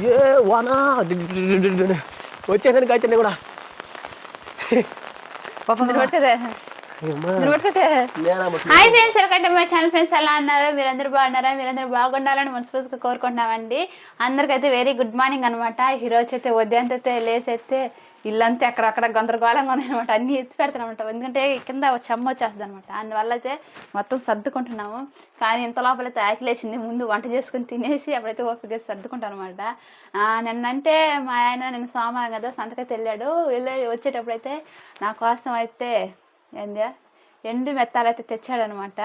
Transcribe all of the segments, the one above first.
ఏ వానా? వచ్చేసాను గాయత్రి కూడా. Hi friends welcome to my channel. Friends ఎలా అన్నారు మీరందరూ బాగున్నారా? మీరందరూ బాగుండాలని మనస్ఫూర్తిగా కోరుకుంటున్నామండి. అందరికైతే వెరీ గుడ్ మార్నింగ్ అనమాట ఈరోజు అయితే ఉదయం అయితే లేసైతే ఇల్లంతా అక్కడక్కడ గందరగోళంగా ఉన్నాయన్నమాట. అన్ని ఎత్తి పెడతానమాట ఎందుకంటే కింద చెమ్మ వచ్చేస్తుంది అనమాట అందువల్ల అయితే మొత్తం సర్దుకుంటున్నాము. కానీ ఇంత లోపల అయితే ఆకలేసింది ముందు వంట చేసుకుని తినేసి అప్పుడైతే ఓపిక సర్దుకుంటాను అనమాట నిన్నంటే మా ఆయన నేను సోమవారం కదా సంతకైతే వెళ్ళాడు. వెళ్ళి వచ్చేటప్పుడైతే నా కోసం అయితే ఏంది? ఎండు మెత్తాలు అయితే తెచ్చాడనమాట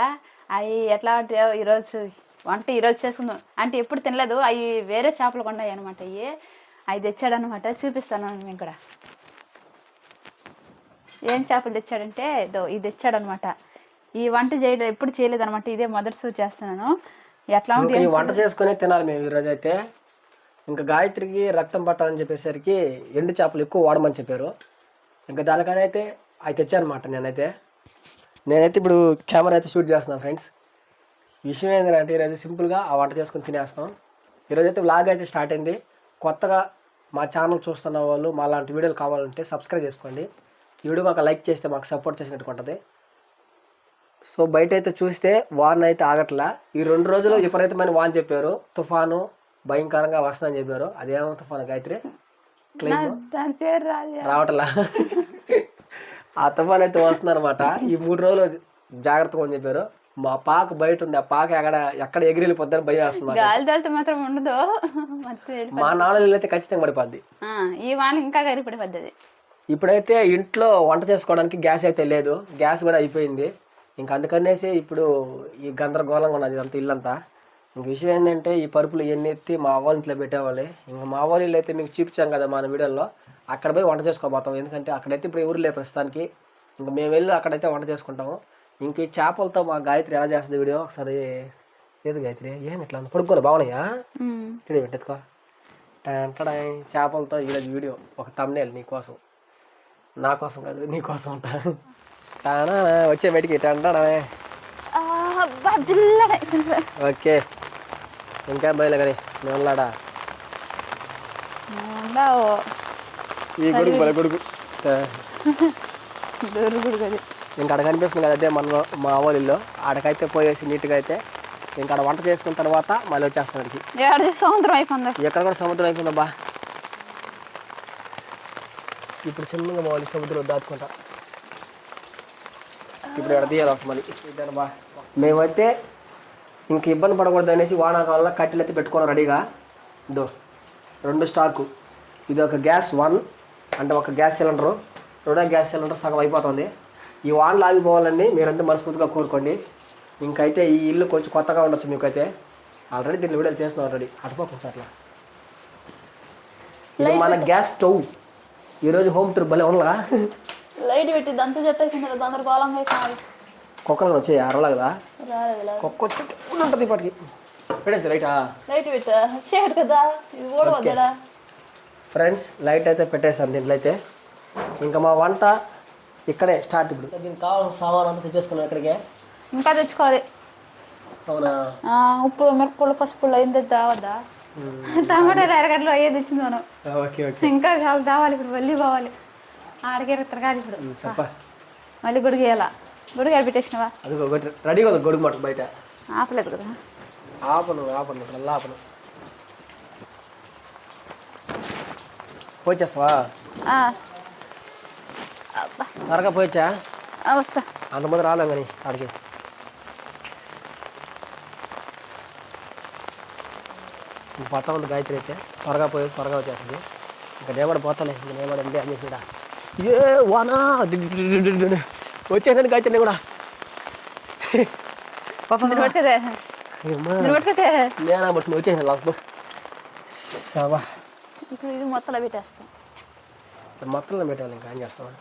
అవి ఎట్లా అంటే ఈరోజు వంట ఈరోజు చేసుకున్నాం అంటే ఎప్పుడు తినలేదు. అవి వేరే చేపలు కొన్నాయి అనమాట అవి అవి తెచ్చాడనమాట చూపిస్తాను మీకు కూడా. ఏం చేపలు తెచ్చాడంటే ఇదో ఇది తెచ్చాడనమాట ఈ వంట చేయడం ఎప్పుడు చేయలేదు అనమాట ఇదే మొదటిసారి చేస్తున్నాను. ఎట్లా ఉంది వంట చేసుకుని తినాలి మేము ఈరోజు అయితే. ఇంకా గాయత్రికి రక్తం పట్టాలని చెప్పేసరికి ఎండు చేపలు ఎక్కువ వాడమని చెప్పారు. ఇంకా దానికని అయితే అవి తెచ్చానమాట నేనైతే. నేనైతే ఇప్పుడు కెమెరా అయితే షూట్ చేస్తున్నాను ఫ్రెండ్స్. విషయం ఏంటంటే ఈరోజు సింపుల్గా ఆ వంట చేసుకుని తినేస్తాం. ఈరోజు అయితే వ్లాగ్ అయితే స్టార్ట్ అయింది. కొత్తగా మా ఛానల్ చూస్తున్న వాళ్ళు మా లాంటి వీడియోలు కావాలంటే సబ్స్క్రైబ్ చేసుకోండి. ఈ వీడియో మాకు లైక్ చేస్తే మాకు సపోర్ట్ చేసినట్టు ఉంటుంది. సో బయట అయితే చూస్తే వాన్ అయితే ఆగట్లా. ఈ రెండు రోజులు విపరీతమైన వాన్ చెప్పారు. తుఫాను భయంకరంగా వస్తుందని చెప్పారు. అదేమో తుఫాను గాయత్రి? దాని పేరు రావట్లా? ఆ తుఫాన్ అయితే వస్తుందన్నమాట. ఈ మూడు రోజులు జాగ్రత్తగా అని చెప్పారు. మా పాక బయట ఉంది ఆ పాక ఎక్కడ ఎక్కడ ఎగిరిపోద్దని భయం వేస్తుంది. గాలి తోలితే మాత్రం ఉండదు. మా నాన్నలు అయితే ఖచ్చితంగా పడిపోద్ది. ఈ వాన ఇంకా గరిపడి పడ్డది ఇప్పుడైతే ఇంట్లో వంట చేసుకోవడానికి గ్యాస్ అయితే లేదు. గ్యాస్ కూడా అయిపోయింది. ఇంక అందుకనేసి ఇప్పుడు ఈ గందరగోళంగా ఉన్నది ఇదంతా ఇల్లంతా. ఇంక విషయం ఏంటంటే ఈ పరుపులు ఇవన్నీ ఎత్తి మా అవ్వ ఇంట్లో పెట్టేవాళ్ళే. ఇంకా మా అవ్వ ఇల్లు అయితే మీకు చూపించాం కదా మన వీడియోలో. అక్కడ పోయి వంట చేసుకోబోతాం. ఎందుకంటే అక్కడైతే ఇప్పుడు ఎవరు లేరు ప్రస్తుతానికి. ఇంకా మేము వెళ్ళి అక్కడైతే వంట చేసుకుంటాము. ఇంక చేపలతో మా గాయత్రి ఎలా చేస్తుంది వీడియో? ఒకసారి ఏది గాయత్రి? ఏం ఇట్లా? పడుకోలే బాగున్నాయా. ఇక్కడ పెట్టెత్తుకో టంటడాయ్ చేపలతో ఈరోజు వీడియో. ఒక తమ్నేల్ నీ కోసం. నా కోసం కాదు నీ కోసం ఉంటా టానా వచ్చే బయటికి. జిల్లనే. ఓకే. ఇంకా బయలు కానీ నోళ్ళాడా. ఈ గుడుగు బల గుడుగు దొరుకుడు కదా ఇంకా అక్కడ కనిపిస్తుంది కదా అదే మన మా అవ్వలిల్లో ఆడకైతే పోయేసి నీట్గా అయితే ఇంకా ఆడ వంట చేసుకున్న తర్వాత మళ్ళీ వచ్చేస్తాం అక్కడికి. సముద్రం అయిపోయింది. ఎక్కడ కూడా సముద్రం అయిపోయిందబ్బా ఇప్పుడు చిన్నగా పోవాలి సముద్రం దాటుకుంటా. ఇప్పుడు ఎక్కడ తీయాలి ఒకటి మళ్ళీ. బా. మేమైతే ఇంక ఇబ్బంది పడకూడదు అనేసి వానాకాలంలో కట్టెలు అయితే పెట్టుకున్నాం రెడీగా. దో రెండు స్టాకు. ఇది ఒక గ్యాస్ వన్ అంటే ఒక గ్యాస్ సిలిండరు. రెండో గ్యాస్ సిలిండర్ సగం అయిపోతుంది. ఈ వానలు ఆగిపోవాలని మీరంతా మనస్ఫూర్తిగా కోరుకోండి. ఇంకైతే ఈ ఇల్లు కొంచెం కొత్తగా ఉండొచ్చు మీకైతే. ఆల్రెడీ దీన్ని వీడియోలు చేస్తున్నాం ఆల్రెడీ అటుపో కొంచెం అట్లా. ఇది మన గ్యాస్ స్టవ్ ఈరోజు హోమ్ టూర్ భలే ఉండలా లైట్ పెట్టి దంత జట్టు అయిపోయింది. గందరగోళంగా కుక్కలు వచ్చాయి అరవలా కదా. రాలేదు లేదు. కుక్క వచ్చి చుట్టూ ఉంటుంది ఇప్పటికి. పెట్టేసి లైట్ పెట్టు. చేయడు కదా ఇది ఫ్రెండ్స్ లైట్ అయితే పెట్టేసాను దీంట్లో అయితే. ఇంకా మా వంట ఇక్కడే స్టార్ట్ ఇప్పుడు. దీనికి కావాల్సిన సామాన్ అంతా తెచ్చేసుకున్నాం ఇక్కడికే. ఇంకా తెచ్చుకోవాలి. అవునా? ఆ, ఉప్పు మిరపలు పసుపులు అయింది తెద్దావద్దా టమాటా ఎరగడ్లు అయ్యేది తెచ్చింది మనం? Okay okay. ఇంకా చాలా కావాలి ఇప్పుడు మళ్ళీ పోవాలి. ఆడికి తిరగాలి ఇప్పుడు. మళ్ళీ గుడికి వేయాలా? గుడికి పెట్టేసినవా అది ఒకటి రెడీగా ఉంది గొడుగు మాట బయట. ఆపలేదు కదా. ఆపను ఆపను ఇప్పుడు ఆపను. అబ్బా త్వరగా పోయొచ్చా? వస్తా. అంతమంది రాలేం కానీ ఆడికి పట్ట ఉంది గాయత్రి అయితే. త్వరగా పోయి త్వరగా వచ్చేస్తుంది. ఇంకా నేమడ పోతానే ఇంకా నేమడ ఎండి అని చేసినా ఏ వానా? వచ్చేసాను గాయత్రి కూడా. నేనా బట్టి వచ్చేసాను లాస్ట్ సవా. ఇప్పుడు ఇది మొత్తంలో పెట్టేస్తాం. మొత్తంలో పెట్టాలి ఇంకా ఏం చేస్తావా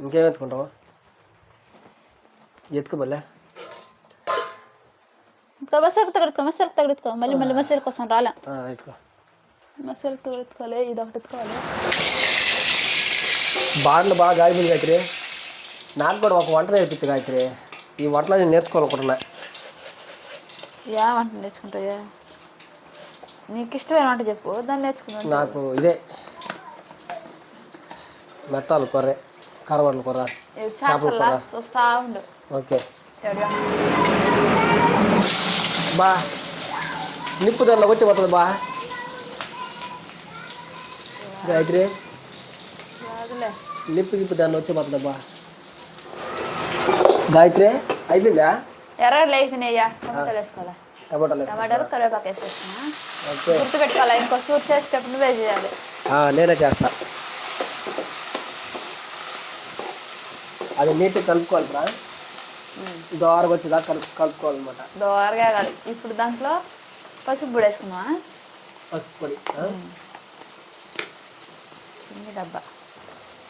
ఇంకేం ఎత్తుకుంటావా? ఎత్తుకోబోలే ఇంకా మసాలకు తగడుకో మసాలకు తగడుకో మళ్ళీ మళ్ళీ మసాల కోసం రాలే. ఎత్తుకో. మసాలకు తగడుకోవాలి ఇది ఒకటి ఎత్తుకోవాలి. బాండ్లు బాగా గాయపోయింది గాయత్రి. నాకు కూడా ఒక వంట నేర్పించు గాయత్రి. ఈ వంటలో నేను నేర్చుకోవాలనుకుంటున్నా. యా వంట నేర్చుకుంటాయా. నీకు ఇష్టమైన వంట చెప్పు దాన్ని నేర్చుకున్నాను నాకు ఇదే. మెత్తాలు కొర్రే. కరవడ్లు చేపల్లా చూస్తా ఉండు. ఓకే? బా నిప్పు దానిలో వచ్చి పోతుంది బా. గాయత్రి నిప్పు గిప్పు దానిలో వచ్చి పోతుంది బా. గాయత్రి అయిపోయిందా? ఎర్రగడ్డలు అయిపోయినాయ్యా. టమాటాలు వేసుకోవాలా? టమాటాలు. టమాటాలు కరివేపాకు వేసేస్తున్నా. ఓకే. గుర్తు పెట్టుకోవాలా ఇంకో సూట్ చేసేటప్పుడు నువ్వే చేయాలి. ఆ, నేనే చేస్తా. అది నీట్గా కలుపుకోవాలిరా. దోరగా వచ్చేదాకా కలుపు కలుపుకోవాలన్నమాట. దోరగా కాదు. ఇప్పుడు దాంట్లో పసుపు పొడి వేసుకున్నావా పసుపు పొడి? చిన్న డబ్బా.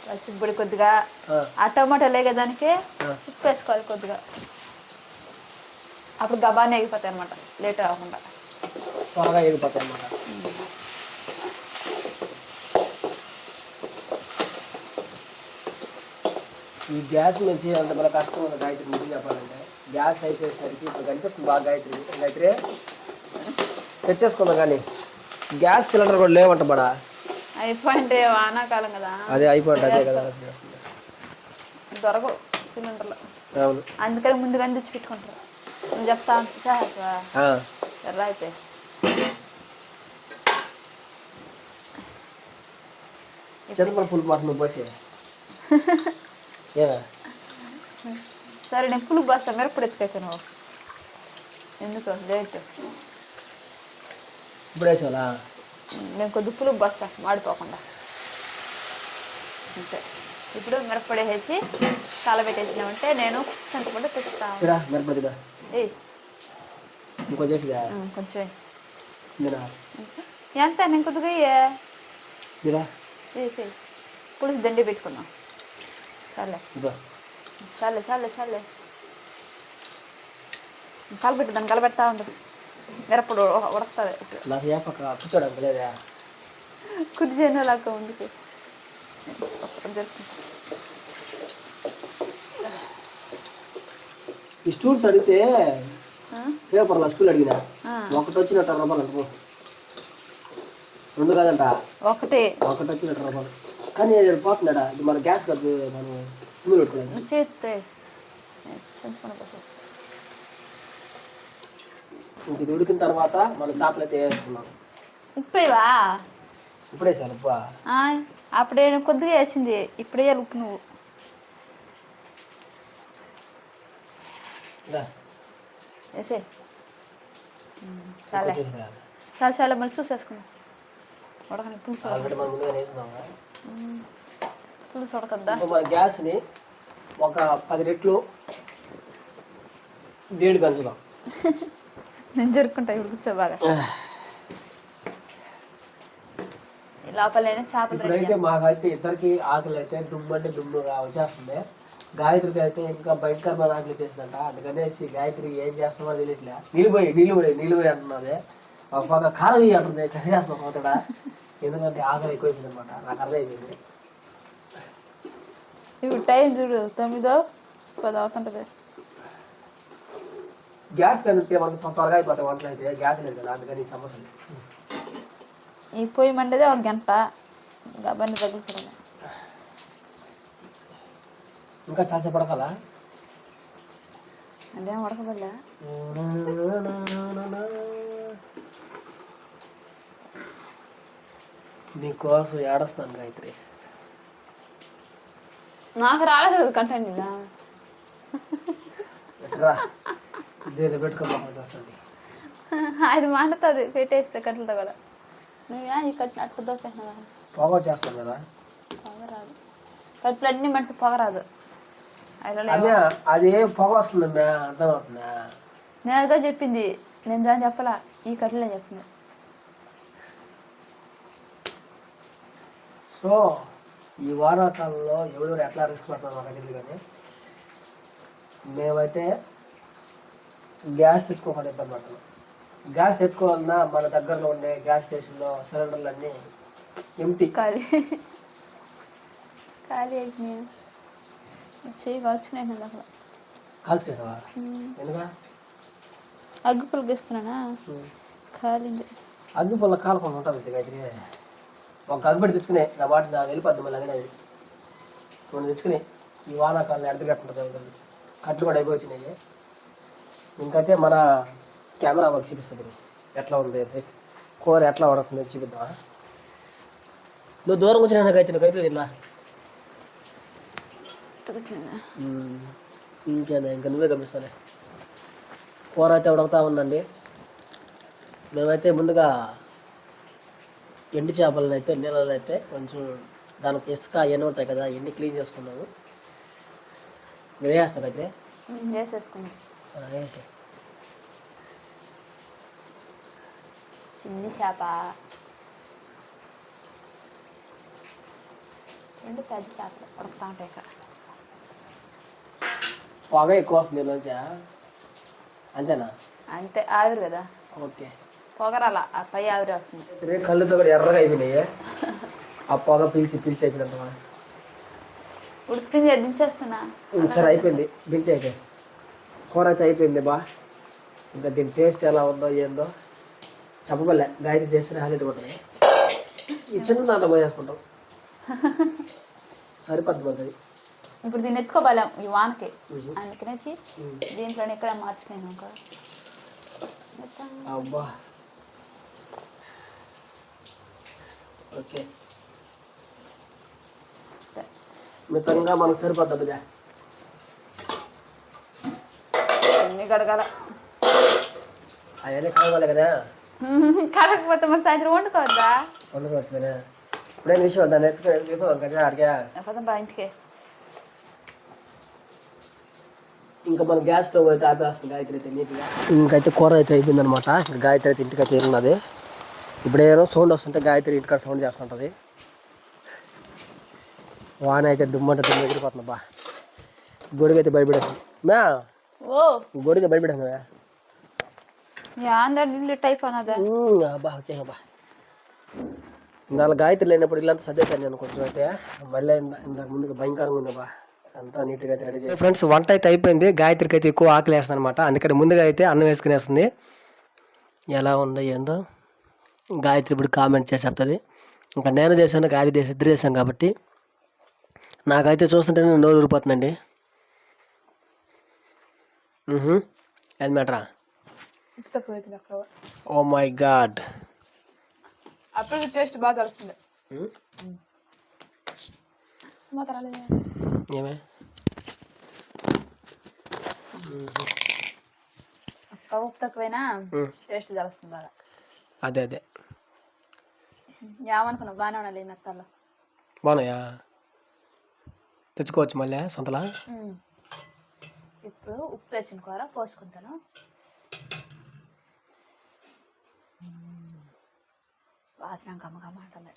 పసుపు పొడి కొద్దిగా. ఆ, టమాటాలు వేగే దానికి. ఉప్పు వేసుకోవాలి కొద్దిగా. అప్పుడు గబాన్ని ఎగిపోతాయి అనమాట లేట్ అవ్వకుండా త్వరగా ఎగిపోతాయి అన్నమాట. ఈ గ్యాస్ నుంచి అంత మన కష్టం ఉంది గాయత్రి నిజం చెప్పాలంటే గ్యాస్ అయిపోయేసరికి ఇప్పుడు కనిపిస్తుంది బాగా గాయత్రి. గాయత్రి తెచ్చేసుకుందాం కానీ గ్యాస్ సిలిండర్ కూడా లేవంట బడా. అయిపోయింటే వానాకాలం కదా. అదే అయిపోయింది అదే కదా. దొరకవు సిలిండర్లు. అవును. అందుకని ముందుగానే తెచ్చి పెట్టుకుంటారు. నువ్వు చెప్తా ఎర్ర అయితే. చింతపండు పులుపు నువ్వు పోసి సరే నేను పులుపు బస్తా మిరప్పుడు ఎత్తుకైతే నువ్వు ఎందుకు లేట్. ఇప్పుడు వేసేవాళ్ళా నేను కొద్ది పులుపు బస్తా మాడిపోకుండా. అంతే. ఇప్పుడు మిరప్పొడి వేసి కాలబెట్టేసినామంటే నేను చింతపండు చేసిదా ఉమ్, కొంచెం? ఎంత? నేను కొద్దిగా వేసి పులుసు దండి పెట్టుకున్నాం. ఇదిగో చాలే చాలే చాలే కలబెట్టు దాన్ని కలబెడతా ఉండు మిరప్పుడు ఉడకుతుంది కుర్చీను లాగా ముందుకు ఈ స్టూల్స్ అడిగితే పేపర్లో స్టూల్ అడిగినా ఒకటి వచ్చినట్టు రూపాయలు అంట రెండు కాదంట ఒకటి ఒకటి వచ్చినట్టు రూపాయలు కానీ పోతున్నాడా? ఇది మన గ్యాస్ కదా? మనం సిమ్లు పెట్టుకోలేదు చేస్తే ఇది ఉడికిన తర్వాత మన చేపలు అయితే వేసుకున్నాం. ఉప్పేవా? ఇప్పుడే సార్ అబ్బా ఆ, అప్పుడే కొద్దిగా వేసింది. ఇప్పుడే వేయాలి ఉప్పు నువ్వు. వేసే. చాలే? చాలా చాలా మళ్ళీ చూసేసుకున్నాం ఉడకని పులుసు పులుసు ఉడకద్దా మన గ్యాస్ని ఒక పది రెట్లు వేడి పెంచుదాం. నేను జరుపుకుంటా ఇప్పుడు కూర్చో బాగా చేపలు ఇప్పుడైతే మాకైతే ఇద్దరికి ఆకలి అయితే దుమ్ము అంటే దుమ్ముగా వచ్చేస్తుంది. గాయత్రికి అయితే ఇంకా భయంకరమైన ఆకలి చేసిందంట అందుకనేసి గాయత్రికి ఏం చేస్తున్నామో తెలియట్లే. నీళ్ళు పోయి నీళ్ళు పోయి నీళ్ళు పోయి అంటున్నది. కారం ఇయ్యి అంటుంది చేస్తున్నాం పోతాడా ఎందుకంటే ఆకలి ఎక్కువైపోయింది అనమాట నాకు అర్థమైపోయింది ఇప్పుడు టైం చూడు తొమ్మిదో పది అవుతుంటది గ్యాస్ కనిపిస్తే మనకు త్వ- త్వరగా అయిపోతాయి వంటలు అయితే. గ్యాస్ లేదు కదా అందుకని ఈ సమస్యలు ఈ పొయ్యి మండేదే ఒక గంట. గబ్బాన్ని తగులుతుంది ఇంకా చాలాసేపు పడకాలా? అదేం ఉడకబడలే నీకోసం ఏడొస్తున్నాను గాయత్రి. నాకు రాలేదు ఇదేదో పెట్టుకోవాలి వస్తుంది. అది మండుతుంది పెట్టేస్తే కట్టలతో కూడా నువ్వే ఈ కట్టిన అట్లా దోపేసినా పొగ చేస్తాం కదా. పొగ రాదు. కట్లు అన్నీ మంచి పొగ రాదు. అది పొగ వస్తుంది అర్థమవుతుందా? నేను అదిగా చెప్పింది. నేను దాన్ని చెప్పలా. ఈ కట్టలే చెప్పింది. సో ఈ వానాకాలంలో ఎవరెవరు ఎట్లా రిస్క్ పడుతున్నారు మాకు తెలియదు కానీ మేమైతే గ్యాస్ తెచ్చుకోకుండా ఇబ్బంది పడుతున్నాం గ్యాస్ తెచ్చుకోవాలన్నా మన దగ్గరలో ఉండే గ్యాస్ స్టేషన్లో సిలిండర్లు అన్నీ ఎంటీ ఖాళీ. ఖాళీ అయిపోయినాయి. అసలు. అగ్గు పులిగిస్తున్నానా కాలింది అగ్గి కాలకుండా ఉంటుంది గాయత్రి ఒక కదుబడి తెచ్చుకునే నా వాటి నా వెళ్ళిపోద్ది మళ్ళీ అంగడి రెండు తెచ్చుకుని ఈ వానాకాలం ఎడత కట్టుకుంటుంది కట్లు కూడా అయిపోయినాయి ఇంకైతే మన కెమెరా వాళ్ళు చూపిస్తుంది ఎట్లా ఉంది అయితే కూర ఎట్లా పడుతుంది చూపిద్దా నువ్వు దూరం వచ్చిన నాకైతే నువ్వు అయిపోయింది ఇలా ఇంకేనా ఇంకా నువ్వే గమనిస్తానే కూర అయితే ఉడుకుతా ఉందండి. మేమైతే ముందుగా ఎండు చేపలను అయితే నీళ్ళలో అయితే కొంచెం దానికి ఇసుక అవన్నీ ఉంటాయి కదా అవన్నీ క్లీన్ చేసుకున్నాము మీరు వేస్తాడు అయితే? చేసేసుకున్నాం ఆ, వేసే చిన్ని చేప. రెండు పెద్ద చేపలు ఉడకతా ఉంటాయి ఇక్కడ. పొగ ఎక్కువ వస్తుంది దీనిలోంచా అంతేనా? అంతే ఆవిరి కదా. ఓకే. పొగరాల ఆ పై ఆవిరి వస్తుంది. కళ్ళుతో కూడా ఎర్రగా అయిపోయినాయి. ఆ పొగ పీల్చి పీల్చి అయిపోయినంత ఉడికింది దించేస్తున్నా. సరే అయిపోయింది. దించి అయితే. కూర అయితే అయిపోయింది బా. ఇంకా దీని టేస్ట్ ఎలా ఉందో ఏందో చెప్పబల్లే గాయత్రి చేస్తేనే హైలైట్ కొట్టాలి ఈ చిన్న దాంట్లో పోయేసుకుంటాం సరిపోద్ది అది. ఇప్పుడు దీన్ని ఎత్తుకోబలం ఈ వానకి. మ్మ్. దీంట్లోనే ఇక్కడ మార్చుకున్నాను అబ్బా. ఓకే. మితంగా మనకు సరిపోద్ది బిడ్డ? అన్ని కడగాల. అవన్నీ కలవాలి కదా? కడగకపోతే మరి సాయంత్రం వండుకోవద్దా? వండుకోవచ్చు కదా. ఇప్పుడే విషయం దాన్ని ఎత్తుకో కదా అడిగా? పదం బా ఇంటికి. ఇంకా మన గ్యాస్ స్టవ్ అయితే ఆపేస్తుంది గాయత్రి అయితే నీట్గా. ఇంకైతే కూర అయితే అయిపోయింది అనమాట ఇంకా గాయత్రి అయితే ఇంటికి అయితే ఉన్నది ఇప్పుడు ఏదో సౌండ్ వస్తుంటే గాయత్రి ఇంటికాడ సౌండ్ చేస్తుంటుంది. వాన అయితే దుమ్మంటే దుమ్ము ఎగిరిపోతుంది బా. గొడుగు అయితే భయపడేస్తుంది మ్యా? ఓ. గొడుగు భయపడాను అబ్బా వచ్చాయి అబ్బా ఇందాక గాయత్రి లేనప్పుడు ఇల్లంతా సర్దేశాను నేను కొంచెం అయితే. మళ్ళీ ఇందా- ఇందాక ముందుకు భయంకరంగా ఉంది అబ్బా అంతా నీట్గా అయితే రెడీ చేసి. ఫ్రెండ్స్ వంట అయితే అయిపోయింది. గాయత్రికి అయితే ఎక్కువ ఆకలి వేస్తుంది అనమాట అందుకని ముందుగా అయితే అన్నం వేసుకునేస్తుంది. ఎలా ఉందో ఏందో? గాయత్రి ఇప్పుడు కామెంట్ చేసి చెప్తుంది. ఇంకా నేను చేశాను గాయత్రి చేసి ఇద్దరు చేశాను కాబట్టి నాకైతే చూస్తుంటేనే నోరు ఊరిపోతుందండి. ఏది మ్యాటరా? Oh my God. అప్పుడు టేస్ట్ బాగా తెలుస్తుంది. ఏమే? తక్కువైనా. టేస్ట్ తెలుస్తుంది బాగా. అదే అదే. ఏమనుకున్నావు బాగానే ఉండాలి ఈ మెత్తల్లో. బాగున్నాయా? తెచ్చుకోవచ్చు మళ్ళీ సొంతలా? ఇప్పుడు ఉప్పు వేసిన కూర పోసుకుంటాను. వాసన కమ్మ కమ్మ అంటుంది.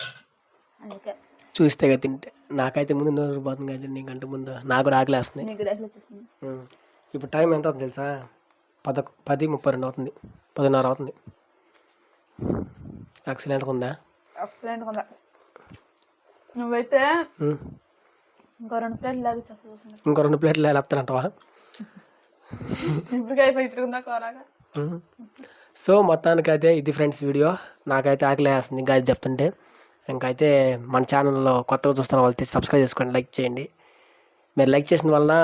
అందుకే. చూస్తే కదా తింటే. నాకైతే ముందు నోరు పోతుంది కదా నీకంటే ముందు. నాకు కూడా ఆకలి వేస్తుంది. నీకు దగ్గర చూస్తుంది. ఉం. ఇప్పుడు టైం ఎంత అవుతుంది తెలుసా? పద పది ముప్పై రెండు అవుతుంది. పదిన్నర అవుతుంది. యాక్సిడెంట్ ఉందా ఎక్సలెంట్ ఉందా నువ్వైతే. ఇంకో రెండు ప్లేట్లు లాగి చూస్తుంది ఇంకో రెండు ప్లేట్లు లేపుతానంటావా? ఇప్పటికే అయిపోయి తిరుగుందా కూరగా. సో మొత్తానికైతే ఇది ఫ్రెండ్స్ వీడియో. నాకైతే ఆకలి వేస్తుంది ఇంకా అది చెప్తుంటే. ఇంకైతే మన ఛానల్లో కొత్తగా చూస్తున్న వాళ్ళు సబ్స్క్రైబ్ చేసుకోండి లైక్ చేయండి. మీరు లైక్ చేసిన వలన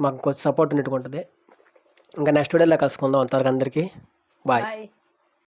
మాకు కొంచెం సపోర్ట్ ఉన్నట్టుగా ఉంటుంది. ఇంకా నెక్స్ట్ వీడియోలో కలుసుకుందాం. అంతవరకు అందరికీ బాయ్.